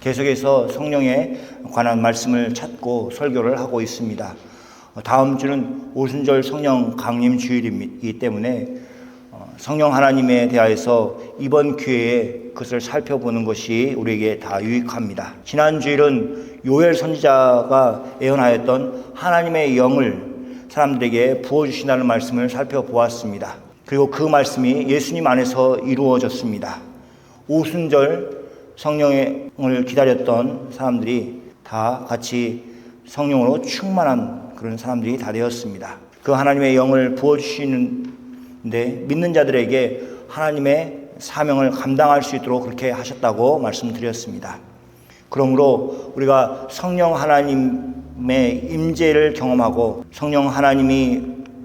계속해서 성령에 관한 말씀을 찾고 설교를 하고 있습니다. 어, 다음 주는 오순절 성령 강림 주일이기 때문에 어, 성령 하나님에 대하여서 이번 기회에 그것을 살펴보는 것이 우리에게 다 유익합니다. 지난 주일은 요엘 선지자가 예언하였던 하나님의 영을 사람들에게 부어주신다는 말씀을 살펴보았습니다. 그리고 그 말씀이 예수님 안에서 이루어졌습니다. 오순절 성령을 기다렸던 사람들이 다 같이 성령으로 충만한 그런 사람들이 다 되었습니다. 그 하나님의 영을 부어주시는데 믿는 자들에게 하나님의 사명을 감당할 수 있도록 그렇게 하셨다고 말씀드렸습니다. 그러므로 우리가 성령 하나님의 임재를 경험하고 성령 하나님이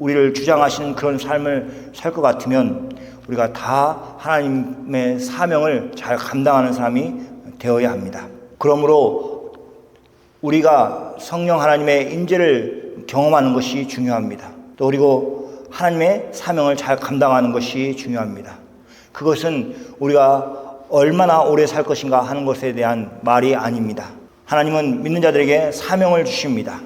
우리를 주장하시는 그런 삶을 살 것 같으면 우리가 다 하나님의 사명을 잘 감당하는 사람이 되어야 합니다. 그러므로 우리가 성령 하나님의 임재를 경험하는 것이 중요합니다. 또 그리고 하나님의 사명을 잘 감당하는 것이 중요합니다. 그것은 우리가 얼마나 오래 살 것인가 하는 것에 대한 말이 아닙니다. 하나님은 믿는 자들에게 사명을 주십니다.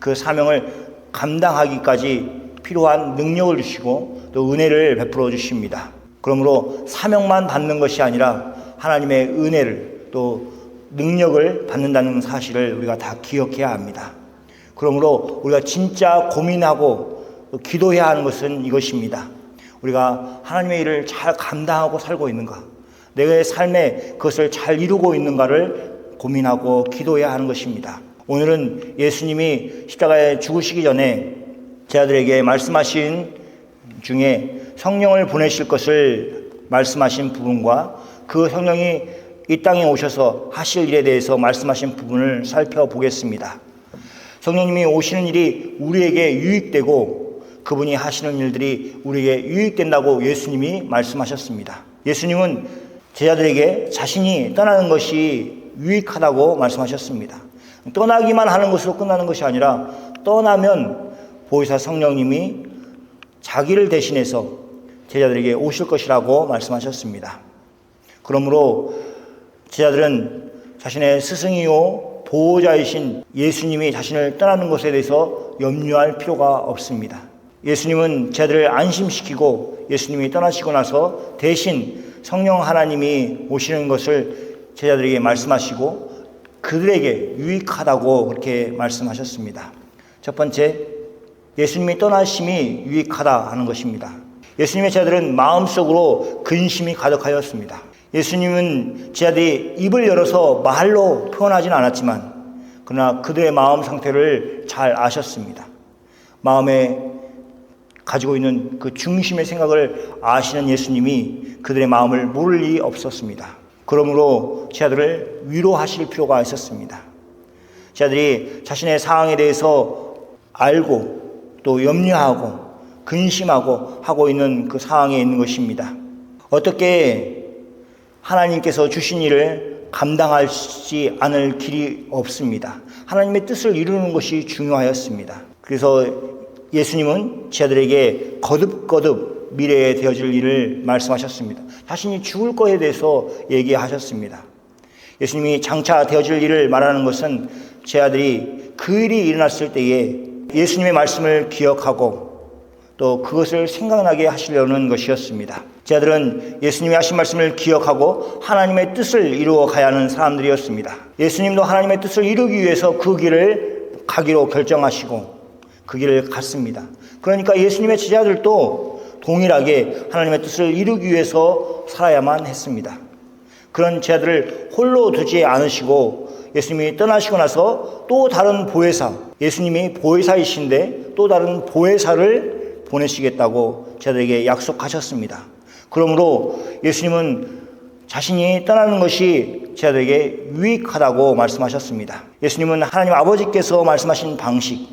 그 사명을 감당하기까지 필요한 능력을 주시고 또 은혜를 베풀어 주십니다. 그러므로 사명만 받는 것이 아니라 하나님의 은혜를 또 능력을 받는다는 사실을 우리가 다 기억해야 합니다. 그러므로 우리가 진짜 고민하고 기도해야 하는 것은 이것입니다. 우리가 하나님의 일을 잘 감당하고 살고 있는가? 내 삶에 그것을 잘 이루고 있는가를 고민하고 기도해야 하는 것입니다. 오늘은 예수님이 십자가에 죽으시기 전에 제 아들에게 말씀하신 중에 성령을 보내실 것을 말씀하신 부분과 그 성령이 이 땅에 오셔서 하실 일에 대해서 말씀하신 부분을 살펴보겠습니다. 성령님이 오시는 일이 우리에게 유익되고 그분이 하시는 일들이 우리에게 유익된다고 예수님이 말씀하셨습니다. 예수님은 제자들에게 자신이 떠나는 것이 유익하다고 말씀하셨습니다. 떠나기만 하는 것으로 끝나는 것이 아니라 떠나면 보혜사 성령님이 자기를 대신해서 제자들에게 오실 것이라고 말씀하셨습니다. 그러므로 제자들은 자신의 스승이요 보호자이신 예수님이 자신을 떠나는 것에 대해서 염려할 필요가 없습니다. 예수님은 제자들을 안심시키고 예수님이 떠나시고 나서 대신 성령 하나님이 오시는 것을 제자들에게 말씀하시고 그들에게 유익하다고 그렇게 말씀하셨습니다. 첫 번째, 예수님이 떠나심이 유익하다 하는 것입니다. 예수님의 제자들은 마음속으로 근심이 가득하였습니다. 예수님은 제자들이 입을 열어서 말로 표현하진 않았지만 그러나 그들의 마음 상태를 잘 아셨습니다. 마음에 가지고 있는 그 중심의 생각을 아시는 예수님이 그들의 마음을 모를 리 없었습니다. 그러므로 제자들을 위로하실 필요가 있었습니다. 제자들이 자신의 상황에 대해서 알고 또 염려하고 근심하고 하고 있는 그 상황에 있는 것입니다. 어떻게 하나님께서 주신 일을 감당하지 않을 길이 없습니다. 하나님의 뜻을 이루는 것이 중요하였습니다. 그래서 예수님은 제자들에게 거듭거듭 미래에 되어질 일을 말씀하셨습니다. 자신이 죽을 것에 대해서 얘기하셨습니다. 예수님이 장차 되어질 일을 말하는 것은 제자들이 그 일이 일어났을 때에 예수님의 말씀을 기억하고 또 그것을 생각나게 하시려는 것이었습니다. 제자들은 예수님이 하신 말씀을 기억하고 하나님의 뜻을 이루어 가야 하는 사람들이었습니다. 예수님도 하나님의 뜻을 이루기 위해서 그 길을 가기로 결정하시고 그 길을 갔습니다. 그러니까 예수님의 제자들도 동일하게 하나님의 뜻을 이루기 위해서 살아야만 했습니다. 그런 제자들을 홀로 두지 않으시고 예수님이 떠나시고 나서 또 다른 보혜사, 예수님이 보혜사이신데 또 다른 보혜사를 보내시겠다고 제자들에게 약속하셨습니다. 그러므로 예수님은 자신이 떠나는 것이 제자들에게 유익하다고 말씀하셨습니다. 예수님은 하나님 아버지께서 말씀하신 방식,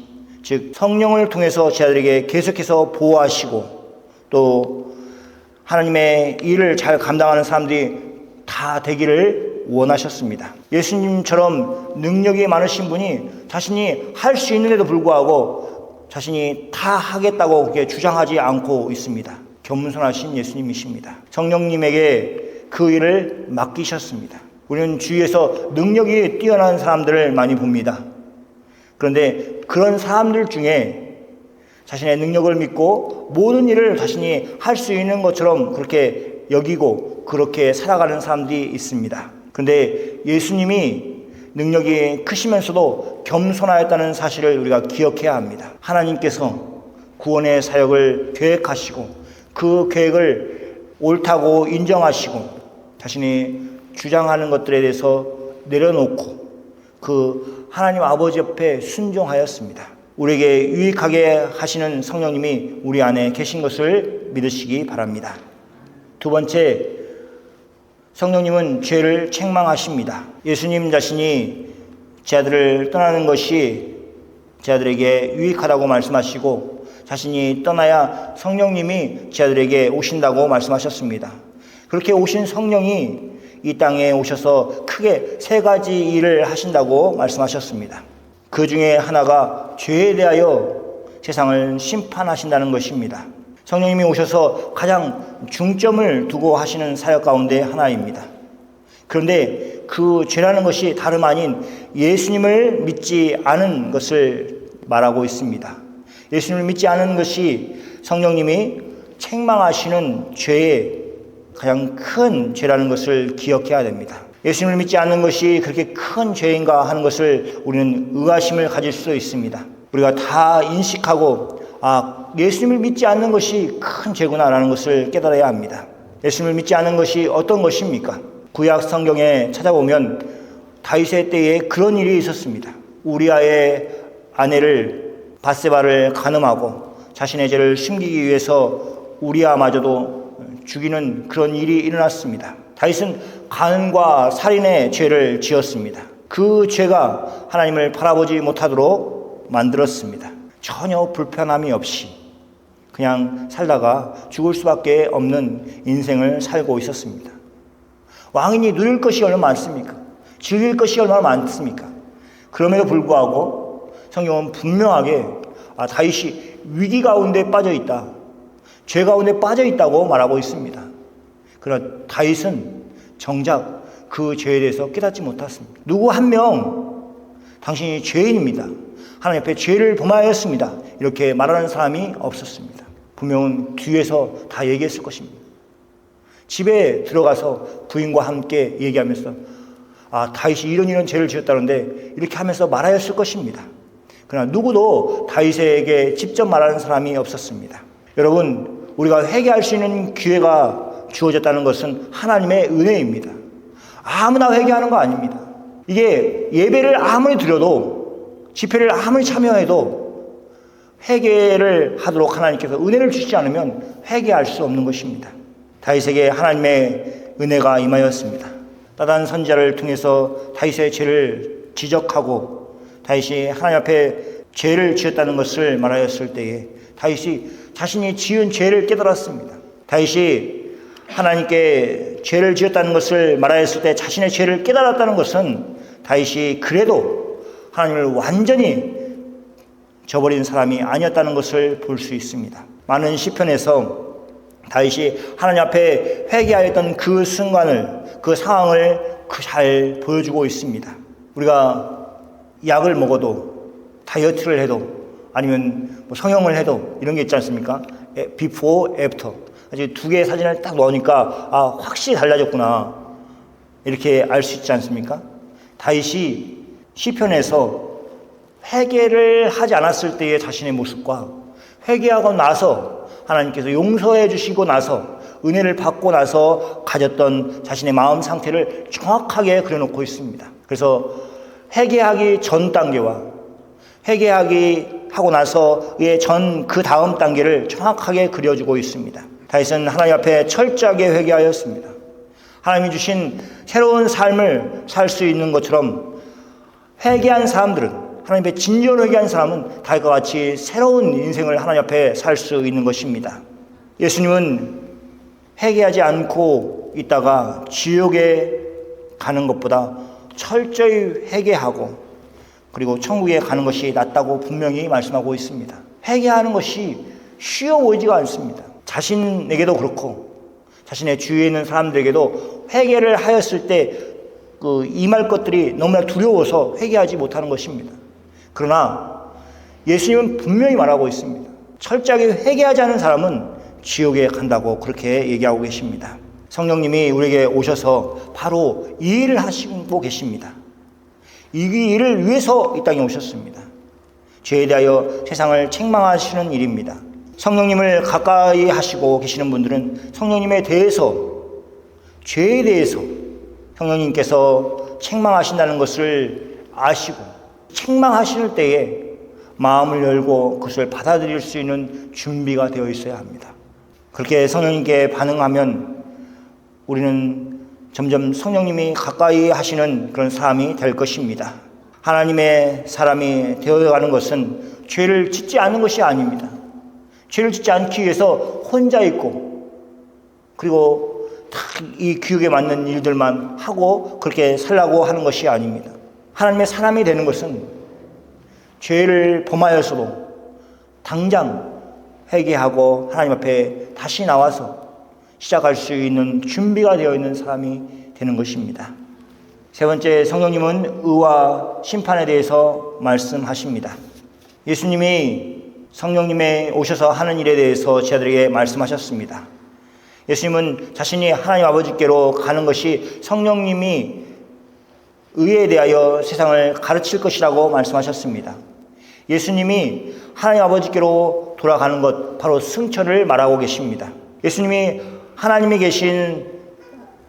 즉 성령을 통해서 제자들에게 계속해서 보호하시고 또 하나님의 일을 잘 감당하는 사람들이 다 되기를 원하셨습니다. 예수님처럼 능력이 많으신 분이 자신이 할 수 있는데도 불구하고 자신이 다 하겠다고 그렇게 주장하지 않고 있습니다. 겸손하신 예수님이십니다. 성령님에게 그 일을 맡기셨습니다. 우리는 주위에서 능력이 뛰어난 사람들을 많이 봅니다. 그런데 그런 사람들 중에 자신의 능력을 믿고 모든 일을 자신이 할 수 있는 것처럼 그렇게 여기고 그렇게 살아가는 사람들이 있습니다. 그런데 예수님이 능력이 크시면서도 겸손하였다는 사실을 우리가 기억해야 합니다. 하나님께서 구원의 사역을 계획하시고 그 계획을 옳다고 인정하시고 자신이 주장하는 것들에 대해서 내려놓고 그 하나님 아버지 옆에 순종하였습니다. 우리에게 유익하게 하시는 성령님이 우리 안에 계신 것을 믿으시기 바랍니다. 두 번째, 성령님은 죄를 책망하십니다. 예수님 자신이 제 아들을 떠나는 것이 제 아들에게 유익하다고 말씀하시고 자신이 떠나야 성령님이 제 아들에게 오신다고 말씀하셨습니다. 그렇게 오신 성령이 이 땅에 오셔서 크게 세 가지 일을 하신다고 말씀하셨습니다. 그 중에 하나가 죄에 대하여 세상을 심판하신다는 것입니다. 성령님이 오셔서 가장 중점을 두고 하시는 사역 가운데 하나입니다. 그런데 그 죄라는 것이 다름 아닌 예수님을 믿지 않은 것을 말하고 있습니다. 예수님을 믿지 않은 것이 성령님이 책망하시는 죄의 가장 큰 죄라는 것을 기억해야 됩니다. 예수님을 믿지 않는 것이 그렇게 큰 죄인가 하는 것을 우리는 의아심을 가질 수 있습니다. 우리가 다 인식하고 아, 예수님을 믿지 않는 것이 큰 죄구나라는 것을 깨달아야 합니다. 예수님을 믿지 않는 것이 어떤 것입니까? 구약 성경에 찾아보면 다윗의 때에 그런 일이 있었습니다. 우리아의 아내를 바세바를 간음하고 자신의 죄를 숨기기 위해서 우리아마저도 죽이는 그런 일이 일어났습니다. 다윗은 간과 살인의 죄를 지었습니다. 그 죄가 하나님을 바라보지 못하도록 만들었습니다. 전혀 불편함이 없이 그냥 살다가 죽을 수밖에 없는 인생을 살고 있었습니다. 왕인이 누릴 것이 얼마나 많습니까? 즐길 것이 얼마나 많습니까? 그럼에도 불구하고 성경은 분명하게 아, 다윗이 위기 가운데 빠져 있다. 죄 가운데 빠져 있다고 말하고 있습니다. 그러나 다윗은 정작 그 죄에 대해서 깨닫지 못했습니다. 누구 한 명 당신이 죄인입니다. 하나님 앞에 죄를 범하였습니다. 이렇게 말하는 사람이 없었습니다. 분명은 뒤에서 다 얘기했을 것입니다. 집에 들어가서 부인과 함께 얘기하면서 아 다윗이 이런 이런 죄를 지었다는데 이렇게 하면서 말하였을 것입니다. 그러나 누구도 다윗에게 직접 말하는 사람이 없었습니다. 여러분 우리가 회개할 수 있는 기회가 주어졌다는 것은 하나님의 은혜입니다. 아무나 회개하는 거 아닙니다. 이게 예배를 아무리 드려도 집회를 아무리 참여해도 회개를 하도록 하나님께서 은혜를 주시지 않으면 회개할 수 없는 것입니다. 다윗에게 하나님의 은혜가 임하였습니다. 따단 선자를 통해서 다윗의 죄를 지적하고 다윗이 하나님 앞에 죄를 지었다는 것을 말하였을 때에 다윗이 자신이 지은 죄를 깨달았습니다. 다윗이 하나님께 죄를 지었다는 것을 말하였을 때 자신의 죄를 깨달았다는 것은 다윗이 그래도 하나님을 완전히 저버린 사람이 아니었다는 것을 볼 수 있습니다. 많은 시편에서 다윗이 하나님 앞에 회개하였던 그 순간을 그 상황을 잘 보여주고 있습니다. 우리가 약을 먹어도 다이어트를 해도 아니면 뭐 성형을 해도 이런 게 있지 않습니까? before, after. 두 개의 사진을 딱 넣으니까 아 확실히 달라졌구나 이렇게 알 수 있지 않습니까? 다윗이 시편에서 회개를 하지 않았을 때의 자신의 모습과 회개하고 나서 하나님께서 용서해 주시고 나서 은혜를 받고 나서 가졌던 자신의 마음 상태를 정확하게 그려놓고 있습니다. 그래서 회개하기 전 단계와 회개하기 하고 나서의 전 그 다음 단계를 정확하게 그려주고 있습니다. 다윗은 하나님 앞에 철저하게 회개하였습니다. 하나님이 주신 새로운 삶을 살 수 있는 것처럼 회개한 사람들은 하나님 앞에 진지한 회개한 사람은 다윗과 같이 새로운 인생을 하나님 앞에 살 수 있는 것입니다. 예수님은 회개하지 않고 있다가 지옥에 가는 것보다 철저히 회개하고 그리고 천국에 가는 것이 낫다고 분명히 말씀하고 있습니다. 회개하는 것이 쉬워 보이지가 않습니다. 자신에게도 그렇고 자신의 주위에 있는 사람들에게도 회개를 하였을 때 그 임할 것들이 너무나 두려워서 회개하지 못하는 것입니다. 그러나 예수님은 분명히 말하고 있습니다. 철저하게 회개하지 않은 사람은 지옥에 간다고 그렇게 얘기하고 계십니다. 성령님이 우리에게 오셔서 바로 이 일을 하시고 계십니다. 이 일을 위해서 이 땅에 오셨습니다. 죄에 대하여 세상을 책망하시는 일입니다. 성령님을 가까이 하시고 계시는 분들은 성령님에 대해서 죄에 대해서 성령님께서 책망하신다는 것을 아시고 책망하실 때에 마음을 열고 그것을 받아들일 수 있는 준비가 되어 있어야 합니다. 그렇게 성령님께 반응하면 우리는 점점 성령님이 가까이 하시는 그런 삶이 될 것입니다. 하나님의 사람이 되어가는 것은 죄를 짓지 않는 것이 아닙니다. 죄를 짓지 않기 위해서 혼자 있고 그리고 이 교육에 맞는 일들만 하고 그렇게 살라고 하는 것이 아닙니다. 하나님의 사람이 되는 것은 죄를 범하여서도 당장 회개하고 하나님 앞에 다시 나와서 시작할 수 있는 준비가 되어 있는 사람이 되는 것입니다. 세 번째 성령님은 의와 심판에 대해서 말씀하십니다. 예수님이 성령님의 오셔서 하는 일에 대해서 제자들에게 말씀하셨습니다. 예수님은 자신이 하나님 아버지께로 가는 것이 성령님이 의에 대하여 세상을 가르칠 것이라고 말씀하셨습니다. 예수님이 하나님 아버지께로 돌아가는 것 바로 승천을 말하고 계십니다. 예수님이 하나님이 계신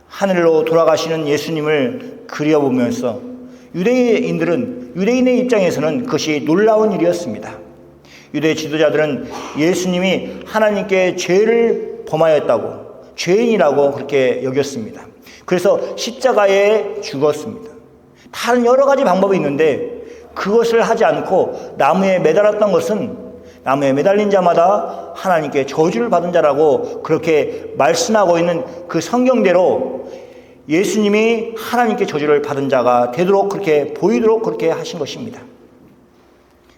하늘로 돌아가시는 예수님을 그려보면서 유대인들은 유대인의 입장에서는 그것이 놀라운 일이었습니다. 유대 지도자들은 예수님이 하나님께 죄를 범하였다고 죄인이라고 그렇게 여겼습니다. 그래서 십자가에 죽었습니다. 다른 여러 가지 방법이 있는데 그것을 하지 않고 나무에 매달았던 것은 나무에 매달린 자마다 하나님께 저주를 받은 자라고 그렇게 말씀하고 있는 그 성경대로 예수님이 하나님께 저주를 받은 자가 되도록 그렇게 보이도록 그렇게 하신 것입니다.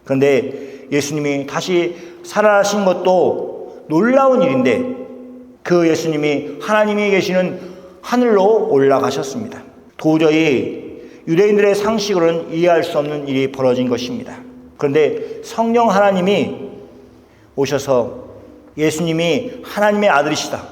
그런데 예수님이 다시 살아나신 것도 놀라운 일인데 그 예수님이 하나님이 계시는 하늘로 올라가셨습니다. 도저히 유대인들의 상식으로는 이해할 수 없는 일이 벌어진 것입니다. 그런데 성령 하나님이 오셔서 예수님이 하나님의 아들이시다.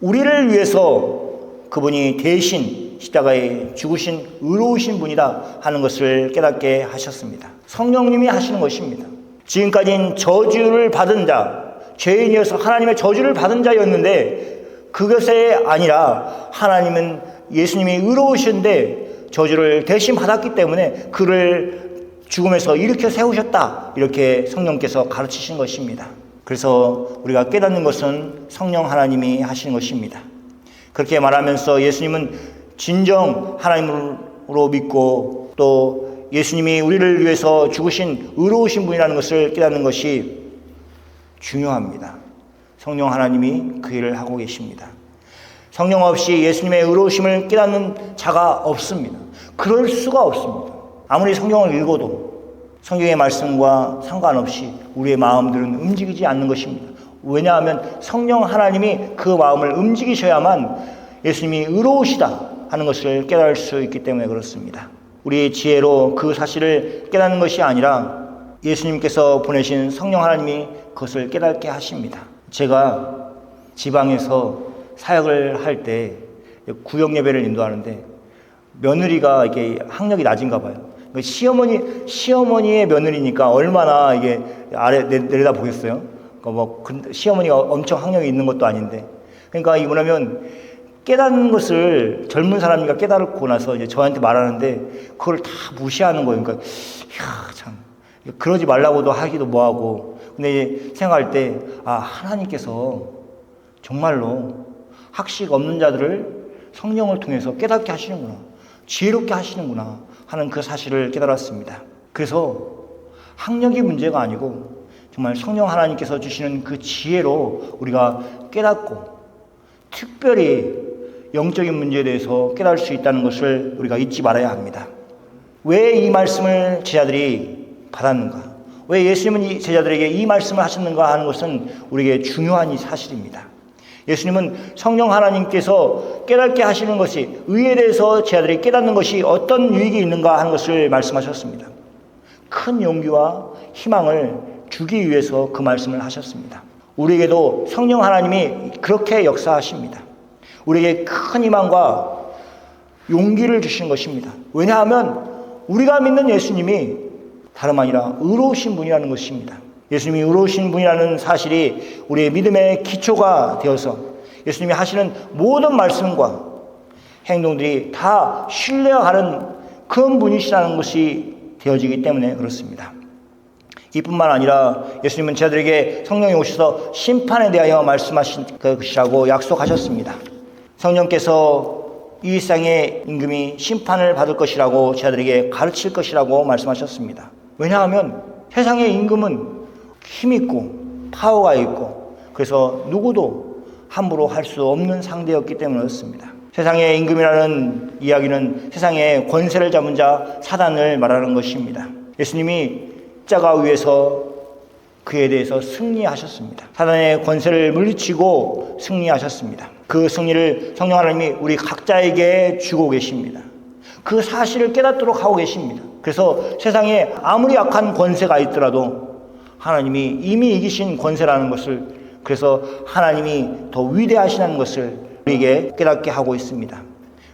우리를 위해서 그분이 대신 십자가에 죽으신 의로우신 분이다 하는 것을 깨닫게 하셨습니다. 성령님이 하시는 것입니다. 지금까지는 저주를 받은 자, 죄인이어서 하나님의 저주를 받은 자였는데 그것에 아니라 하나님은 예수님이 의로우신데 저주를 대신 받았기 때문에 그를 죽음에서 일으켜 세우셨다. 이렇게 성령께서 가르치신 것입니다. 그래서 우리가 깨닫는 것은 성령 하나님이 하시는 것입니다. 그렇게 말하면서 예수님은 진정 하나님으로 믿고 또 예수님이 우리를 위해서 죽으신 의로우신 분이라는 것을 깨닫는 것이 중요합니다. 성령 하나님이 그 일을 하고 계십니다. 성령 없이 예수님의 의로우심을 깨닫는 자가 없습니다. 그럴 수가 없습니다. 아무리 성경을 읽어도 성경의 말씀과 상관없이 우리의 마음들은 움직이지 않는 것입니다. 왜냐하면 성령 하나님이 그 마음을 움직이셔야만 예수님이 의로우시다 하는 것을 깨달을 수 있기 때문에 그렇습니다. 우리의 지혜로 그 사실을 깨닫는 것이 아니라 예수님께서 보내신 성령 하나님이 그것을 깨닫게 하십니다. 제가 지방에서 사역을 할 때 구역 예배를 인도하는데 며느리가 이게 학력이 낮은가 봐요. 그러니까 시어머니 시어머니의 며느리니까 얼마나 이게 아래 내려다 보겠어요. 그러니까 뭐 시어머니가 엄청 학력이 있는 것도 아닌데. 그러니까 이 뭐냐면 깨닫는 것을 젊은 사람이가 깨달고 나서 이제 저한테 말하는데 그걸 다 무시하는 거예요. 그러니까 야, 참 그러지 말라고도 하기도 뭐하고. 근데 생각할 때, 아, 하나님께서 정말로 학식 없는 자들을 성령을 통해서 깨닫게 하시는구나. 지혜롭게 하시는구나. 하는 그 사실을 깨달았습니다. 그래서 학력이 문제가 아니고 정말 성령 하나님께서 주시는 그 지혜로 우리가 깨닫고 특별히 영적인 문제에 대해서 깨달을 수 있다는 것을 우리가 잊지 말아야 합니다. 왜 이 말씀을 제자들이 받았는가? 왜 예수님은 이 제자들에게 이 말씀을 하셨는가 하는 것은 우리에게 중요한 사실입니다. 예수님은 성령 하나님께서 깨닫게 하시는 것이 의에 대해서 제 아들이 깨닫는 것이 어떤 유익이 있는가 하는 것을 말씀하셨습니다. 큰 용기와 희망을 주기 위해서 그 말씀을 하셨습니다. 우리에게도 성령 하나님이 그렇게 역사하십니다. 우리에게 큰 희망과 용기를 주시는 것입니다. 왜냐하면 우리가 믿는 예수님이 다름 아니라 의로우신 분이라는 것입니다. 예수님이 의로우신 분이라는 사실이 우리의 믿음의 기초가 되어서 예수님이 하시는 모든 말씀과 행동들이 다 신뢰가는 큰 분이시라는 것이 되어지기 때문에 그렇습니다. 이뿐만 아니라 예수님은 저들에게 성령이 오셔서 심판에 대하여 말씀하신 것이라고 약속하셨습니다. 성령께서 이 세상의 임금이 심판을 받을 것이라고 저들에게 가르칠 것이라고 말씀하셨습니다. 왜냐하면 세상의 임금은 힘 있고 파워가 있고 그래서 누구도 함부로 할 수 없는 상대였기 때문에 그렇습니다. 세상의 임금이라는 이야기는 세상의 권세를 잡은 자 사단을 말하는 것입니다. 예수님이 자가 위해서 그에 대해서 승리하셨습니다. 사단의 권세를 물리치고 승리하셨습니다. 그 승리를 성령 하나님이 우리 각자에게 주고 계십니다. 그 사실을 깨닫도록 하고 계십니다. 그래서 세상에 아무리 약한 권세가 있더라도 하나님이 이미 이기신 권세라는 것을 그래서 하나님이 더 위대하시다는 것을 우리에게 깨닫게 하고 있습니다.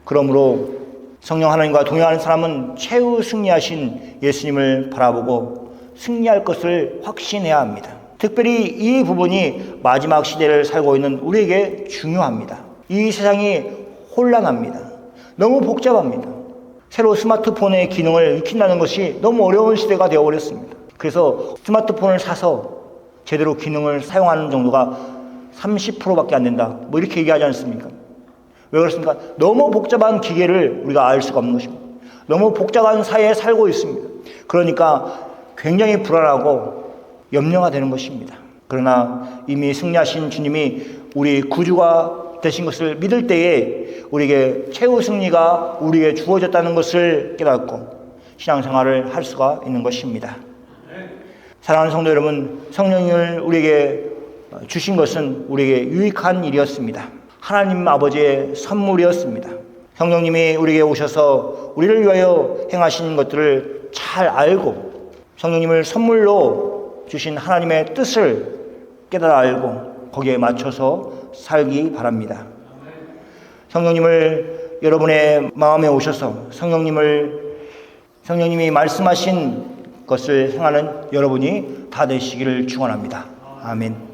그러므로 성령 하나님과 동행하는 사람은 최후 승리하신 예수님을 바라보고 승리할 것을 확신해야 합니다. 특별히 이 부분이 마지막 시대를 살고 있는 우리에게 중요합니다. 이 세상이 혼란합니다. 너무 복잡합니다. 새로 스마트폰의 기능을 익힌다는 것이 너무 어려운 시대가 되어버렸습니다. 그래서 스마트폰을 사서 제대로 기능을 사용하는 정도가 30%밖에 안 된다. 뭐 이렇게 얘기하지 않습니까? 왜 그렇습니까? 너무 복잡한 기계를 우리가 알 수가 없는 것입니다. 너무 복잡한 사회에 살고 있습니다. 그러니까 굉장히 불안하고 염려가 되는 것입니다. 그러나 이미 승리하신 주님이 우리 구주가 되신 것을 믿을 때에 우리에게 최후 승리가 우리에게 주어졌다는 것을 깨닫고 신앙생활을 할 수가 있는 것입니다. 사랑하는 성도 여러분, 성령을 우리에게 주신 것은 우리에게 유익한 일이었습니다. 하나님 아버지의 선물이었습니다. 성령님이 우리에게 오셔서 우리를 위하여 행하신 것들을 잘 알고 성령님을 선물로 주신 하나님의 뜻을 깨달아 알고 거기에 맞춰서 살기 바랍니다. 성령님을 여러분의 마음에 오셔서 성령님을 성령님이 말씀하신 것을 행하는 여러분이 다 되시기를 축원합니다. 아멘.